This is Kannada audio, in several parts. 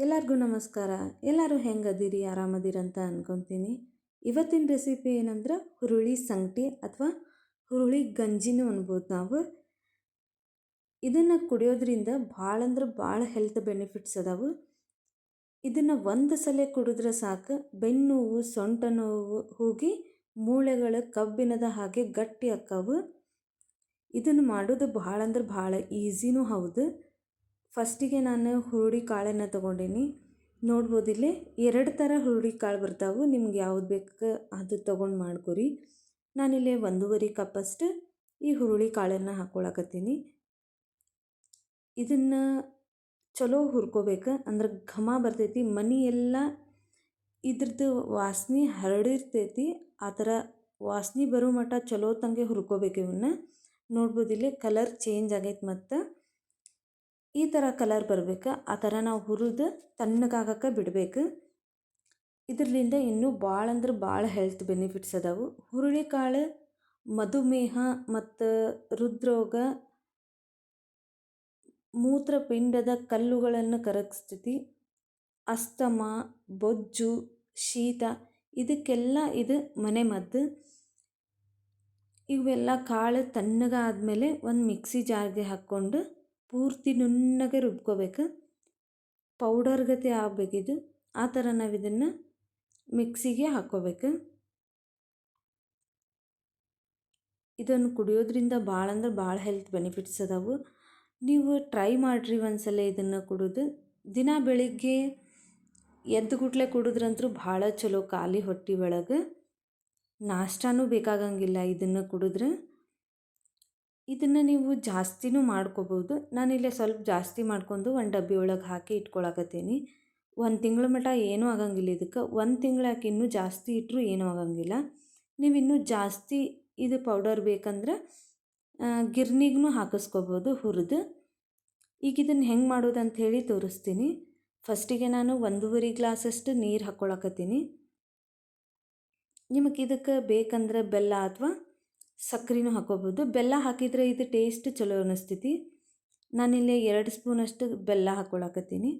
ಎಲ್ಲರಿಗೂ ನಮಸ್ಕಾರ. ಎಲ್ಲರೂ ಹೆಂಗದಿರಿ? ಆರಾಮದಿರಂತ ಅನ್ಕೊತೀನಿ. ಇವತ್ತಿನ ರೆಸಿಪಿ ಏನಂದ್ರೆ ಹುರುಳಿ ಸಂಗಟಿ ಅಥವಾ ಹುರುಳಿ ಗಂಜಿನೂ ಅನ್ಬೋದು ನಾವು. ಇದನ್ನು ಕುಡಿಯೋದ್ರಿಂದ ಭಾಳ ಅಂದ್ರೆ ಭಾಳ ಹೆಲ್ತ್ ಬೆನಿಫಿಟ್ಸ್ ಅದಾವು. ಇದನ್ನು ಒಂದು ಸಲ ಕುಡಿದ್ರೆ ಸಾಕು. ಬೆನ್ನು ನೋವು ಸೊಂಟ ನೋವು ಹೋಗಿ ಮೂಳೆಗಳು ಕಬ್ಬಿಣದ ಹಾಗೆ ಗಟ್ಟಿ ಅಕ್ಕವು. ಇದನ್ನು ಮಾಡೋದು ಭಾಳ ಅಂದ್ರೆ ಭಾಳ ಈಸಿನೂ ಹೌದು. ಫಸ್ಟಿಗೆ ನಾನು ಹುರುಳಿ ಕಾಳನ್ನು ತೊಗೊಂಡೀನಿ. ನೋಡ್ಬೋದು ಇಲ್ಲಿ ಎರಡು ಥರ ಹುರುಳಿ ಕಾಳು ಬರ್ತಾವೆ. ನಿಮ್ಗೆ ಯಾವ್ದು ಬೇಕು ಅದು ತೊಗೊಂಡು ಮಾಡ್ಕೊರಿ. ನಾನಿಲ್ಲಿ ಒಂದೂವರೆ ಕಪ್ಪಷ್ಟು ಈ ಹುರುಳಿ ಕಾಳನ್ನು ಹಾಕ್ಕೊಳಕತ್ತೀನಿ ಇದನ್ನು ಚಲೋ ಹುರ್ಕೋಬೇಕು. ಅಂದ್ರೆ ಘಮ ಬರ್ತೈತಿ, ಮನಿ ಎಲ್ಲ ಇದ್ರದ್ದು ವಾಸನೆ ಹರಡಿರ್ತೈತಿ. ಆ ಥರ ವಾಸನೆ ಬರೋ ಮಟ್ಟ ಚಲೋ ತಂಗೆ ಹುರ್ಕೋಬೇಕು ಇವನ್ನ ನೋಡ್ಬೋದು ಇಲ್ಲಿ ಕಲರ್ ಚೇಂಜ್ ಆಗೈತೆ ಮತ್ತು ಈ ಥರ ಕಲರ್ ಬರ್ಬೇಕು. ಆ ಥರ ನಾವು ಹುರಿದು ತಣ್ಣಗಾಗಕ್ಕೆ ಬಿಡಬೇಕು. ಇದರಿಂದ ಇನ್ನೂ ಭಾಳ ಅಂದ್ರೆ ಭಾಳ ಹೆಲ್ತ್ ಬೆನಿಫಿಟ್ಸ್ ಅದಾವು. ಹುರುಳಿಕಾಳು ಮಧುಮೇಹ ಮತ್ತು ಹೃದ್ರೋಗ, ಮೂತ್ರಪಿಂಡದ ಕಲ್ಲುಗಳನ್ನು ಕರಗಿಸ್ತೈತಿ. ಅಸ್ತಮ, ಬೊಜ್ಜು, ಶೀತ ಇದಕ್ಕೆಲ್ಲ ಇದು ಮನೆ ಮದ್ದು. ಇವೆಲ್ಲ ಕಾಳು ತಣ್ಣಗಾದ್ಮೇಲೆ ಒಂದು ಮಿಕ್ಸಿ ಜಾರ್ಗೆ ಹಾಕ್ಕೊಂಡು ಪೂರ್ತಿ ನುಣ್ಣಗೆ ರುಬ್ಕೋಬೇಕು. ಪೌಡರ್ ಗತಿ ಆಗಬೇಕಿದು ಆ ಥರ ನಾವು ಇದನ್ನು ಮಿಕ್ಸಿಗೆ ಹಾಕ್ಕೋಬೇಕು. ಇದನ್ನು ಕುಡಿಯೋದ್ರಿಂದ ಭಾಳ ಅಂದ್ರೆ ಭಾಳ ಹೆಲ್ತ್ ಬೆನಿಫಿಟ್ಸ್ ಅದಾವು. ನೀವು ಟ್ರೈ ಮಾಡಿರಿ ಒಂದ್ಸಲ ಇದನ್ನು ಕುಡಿದು. ದಿನ ಬೆಳಿಗ್ಗೆ ಎದ್ದು ಗುಟ್ಲೆ ಕುಡಿದ್ರಂತೂ ಭಾಳ ಚಲೋ ಖಾಲಿ ಹೊಟ್ಟೆ ಒಳಗೆ. ನಾಷ್ಟಾನೂ ಬೇಕಾಗಂಗಿಲ್ಲ ಇದನ್ನು ಕುಡಿದ್ರೆ. ಇದನ್ನು ನೀವು ಜಾಸ್ತಿನೂ ಮಾಡ್ಕೋಬೋದು. ನಾನಿಲ್ಲೇ ಸ್ವಲ್ಪ ಜಾಸ್ತಿ ಮಾಡ್ಕೊಂಡು ಒಂದು ಡಬ್ಬಿ ಒಳಗೆ ಹಾಕಿ ಇಟ್ಕೊಳಕತ್ತೀನಿ. ಒಂದು ತಿಂಗಳ ಮಟ್ಟ ಏನೂ ಆಗಂಗಿಲ್ಲ ಇದಕ್ಕೆ. ಒಂದು ತಿಂಗಳಾಕಿ ಇನ್ನೂ ಜಾಸ್ತಿ ಇಟ್ಟರೂ ಏನೂ ಆಗಂಗಿಲ್ಲ. ನೀವು ಇನ್ನೂ ಜಾಸ್ತಿ ಇದು ಪೌಡರ್ ಬೇಕಂದ್ರೆ ಗಿರ್ನಿಗೂ ಹಾಕಿಸ್ಕೋಬೋದು ಹುರಿದು. ಈಗ ಇದನ್ನು ಹೆಂಗೆ ಮಾಡೋದು ಅಂತ ಹೇಳಿ ತೋರಿಸ್ತೀನಿ. ಫಸ್ಟಿಗೆ ನಾನು ಒಂದೂವರೆ ಗ್ಲಾಸಷ್ಟು ನೀರು ಹಾಕ್ಕೊಳಕತ್ತೀನಿ ನಿಮಗೆ ಇದಕ್ಕೆ ಬೇಕಂದ್ರೆ ಬೆಲ್ಲ ಅಥವಾ ಸಕ್ರೆನೂ ಹಾಕೋಬೋದು ಬೆಲ್ಲ ಹಾಕಿದರೆ ಇದು ಟೇಸ್ಟ್ ಚಲೋ ಅನ್ನಿಸ್ತೈತಿ ನಾನಿಲ್ಲಿ ಎರಡು ಸ್ಪೂನಷ್ಟು ಬೆಲ್ಲ ಹಾಕ್ಕೊಳಕತ್ತೀನಿ.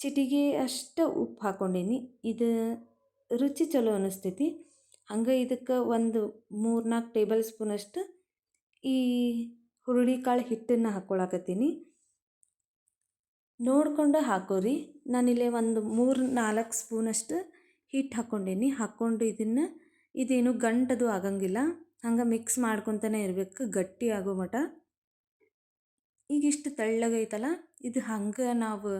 ಚಿಟಿಗೆ ಅಷ್ಟು ಉಪ್ಪು ಹಾಕ್ಕೊಂಡೀನಿ. ಇದು ರುಚಿ ಚಲೋ ಅನ್ನಿಸ್ತೈತಿ ಹಂಗೆ ಇದಕ್ಕೆ ಒಂದು ಮೂರು ನಾಲ್ಕು ಟೇಬಲ್ ಸ್ಪೂನಷ್ಟು ಈ ಹುರುಳಿಕಾಳು ಹಿಟ್ಟನ್ನು ಹಾಕ್ಕೊಳಕತ್ತೀನಿ. ನೋಡಿಕೊಂಡು ಹಾಕೋರಿ. ನಾನಿಲ್ಲಿ ಒಂದು ಮೂರು ನಾಲ್ಕು ಸ್ಪೂನಷ್ಟು ಹಿಟ್ಟು ಹಾಕ್ಕೊಂಡೀನಿ. ಹಾಕ್ಕೊಂಡು ಇದನ್ನು ಇದೇನು ಗಂಟದು ಆಗಂಗಿಲ್ಲ. ಹಂಗೆ ಮಿಕ್ಸ್ ಮಾಡ್ಕೊತಾನೆ ಇರಬೇಕು, ಗಟ್ಟಿ ಆಗೋ ಮಟ. ಈಗ ಇಷ್ಟು ತೆಳ್ಳಗೈತಲ್ಲ ಇದು ಹಂಗೆ ನಾವು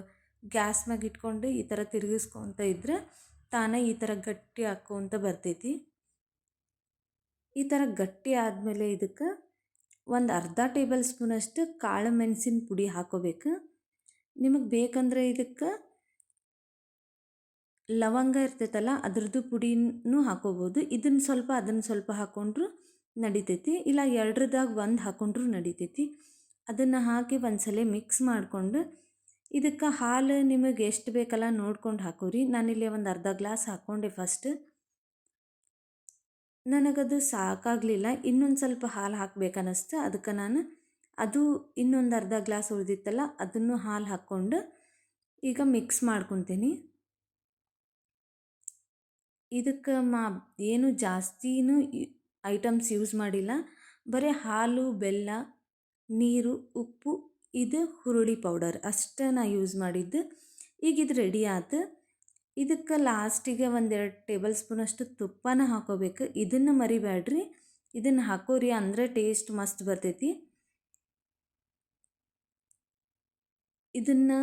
ಗ್ಯಾಸ್ ಮ್ಯಾಗ ಇಟ್ಕೊಂಡು ಈ ಥರ ತಿರುಗಿಸ್ಕೊತ ಇದ್ರೆ ತಾನೇ ಈ ಥರ ಗಟ್ಟಿ ಹಾಕೋಂತ ಬರ್ತೈತಿ. ಈ ಥರ ಗಟ್ಟಿ ಆದಮೇಲೆ ಇದಕ್ಕೆ ಒಂದು ಅರ್ಧ ಟೇಬಲ್ ಸ್ಪೂನಷ್ಟು ಕಾಳು ಮೆಣಸಿನ ಪುಡಿ ಹಾಕೋಬೇಕು. ನಿಮಗೆ ಬೇಕಂದ್ರೆ ಇದಕ್ಕೆ ಲವಂಗ ಇರ್ತೈತಲ್ಲ, ಅದ್ರದ್ದು ಪುಡಿನೂ ಹಾಕೋಬೋದು. ಇದನ್ನು ಸ್ವಲ್ಪ ಅದನ್ನು ಸ್ವಲ್ಪ ಹಾಕ್ಕೊಂಡ್ರು ನಡಿತೈತಿ. ಇಲ್ಲ ಎರಡ್ರದಾಗ ಒಂದು ಹಾಕ್ಕೊಂಡ್ರು ನಡಿತೈತಿ. ಅದನ್ನು ಹಾಕಿ ಒಂದ್ಸಲ ಮಿಕ್ಸ್ ಮಾಡಿಕೊಂಡು ಇದಕ್ಕೆ ಹಾಲು ನಿಮಗೆ ಎಷ್ಟು ಬೇಕಲ್ಲ ನೋಡ್ಕೊಂಡು ಹಾಕೋರಿ. ನಾನಿಲ್ಲಿ ಒಂದು ಅರ್ಧ ಗ್ಲಾಸ್ ಹಾಕ್ಕೊಂಡೆ ಫಸ್ಟ್. ನನಗದು ಸಾಕಾಗಲಿಲ್ಲ. ಇನ್ನೊಂದು ಸ್ವಲ್ಪ ಹಾಲು ಹಾಕ್ಬೇಕನ್ನಿಸ್ತು ಅದಕ್ಕೆ ನಾನು ಅದು ಇನ್ನೊಂದು ಅರ್ಧ ಗ್ಲಾಸ್ ಉಳಿದಿತ್ತಲ್ಲ, ಅದನ್ನು ಹಾಲು ಹಾಕ್ಕೊಂಡು ಈಗ ಮಿಕ್ಸ್ ಮಾಡ್ಕೊತೀನಿ. ಇದಕ್ಕೆ ಮಾ ಏನು ಜಾಸ್ತಿನೂ ಐಟಮ್ಸ್ ಯೂಸ್ ಮಾಡಿಲ್ಲ. ಬರೀ ಹಾಲು, ಬೆಲ್ಲ, ನೀರು, ಉಪ್ಪು, ಇದು ಹುರುಳಿ ಪೌಡರ್ ಅಷ್ಟೇ ನಾ ಯೂಸ್ ಮಾಡಿದ್ದು. ಈಗ ಇದು ರೆಡಿ ಆಯ್ತು ಇದಕ್ಕೆ ಲಾಸ್ಟಿಗೆ ಒಂದೆರಡು ಟೇಬಲ್ ಸ್ಪೂನ್ ಅಷ್ಟು ತುಪ್ಪನ ಹಾಕೋಬೇಕು. ಇದನ್ನು ಮರಿಬೇಡ್ರಿ ಇದನ್ನು ಹಾಕೋರಿ ಅಂದರೆ ಟೇಸ್ಟ್ ಮಸ್ತ್ ಬರ್ತೈತಿ. ಇದನ್ನು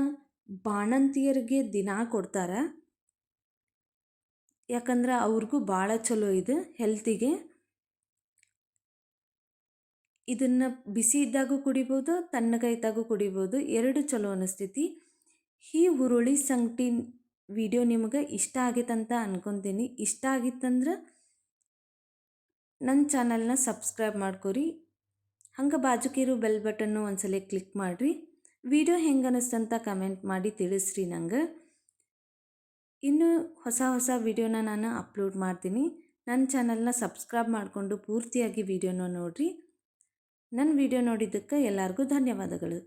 ಬಾಣಂತಿಯರಿಗೆ ದಿನ ಕೊಡ್ತಾರೆ. ಯಾಕಂದ್ರೆ ಅವ್ರಿಗೂ ಭಾಳ ಚಲೋ ಇದು ಹೆಲ್ತಿಗೆ ಇದನ್ನು ಬಿಸಿ ಇದ್ದಾಗೂ ಕುಡಿಬೋದು ತಣ್ಣಗಾಯ್ತಾಗೂ ಕುಡಿಬೋದು, ಎರಡು ಚಲೋ ಅನಿಸ್ತೈತಿ. ಈ ಹುರುಳಿ ಸಂಗಟಿ ವಿಡಿಯೋ ನಿಮಗೆ ಇಷ್ಟ ಆಗೈತಂತ ಅನ್ಕೊತೀನಿ. ಇಷ್ಟ ಆಗಿತ್ತಂದ್ರೆ ನನ್ನ ಚಾನಲ್ನ ಸಬ್ಸ್ಕ್ರೈಬ್ ಮಾಡ್ಕೊರಿ. ಹಂಗೆ ಬಾಜುಕಿರೋ ಬೆಲ್ ಬಟನ್ನು ಒಂದ್ಸಲ ಕ್ಲಿಕ್ ಮಾಡಿರಿ. ವಿಡಿಯೋ ಹೆಂಗೆ ಅನ್ನಿಸ್ತಂತ ಕಮೆಂಟ್ ಮಾಡಿ ತಿಳಿಸ್ರಿ ನಂಗೆ. ಇನ್ನು ಹೊಸ ಹೊಸ ವಿಡಿಯೋನ ನಾನು ಅಪ್ಲೋಡ್ ಮಾಡ್ತೀನಿ. ನನ್ನ ಚಾನಲ್ನ ಸಬ್ಸ್ಕ್ರೈಬ್ ಮಾಡಿಕೊಂಡು ಪೂರ್ತಿಯಾಗಿ ವಿಡಿಯೋನ ನೋಡಿರಿ. ನನ್ನ ವಿಡಿಯೋ ನೋಡಿದ್ದಕ್ಕೆ ಎಲ್ಲರಿಗೂ ಧನ್ಯವಾದಗಳು.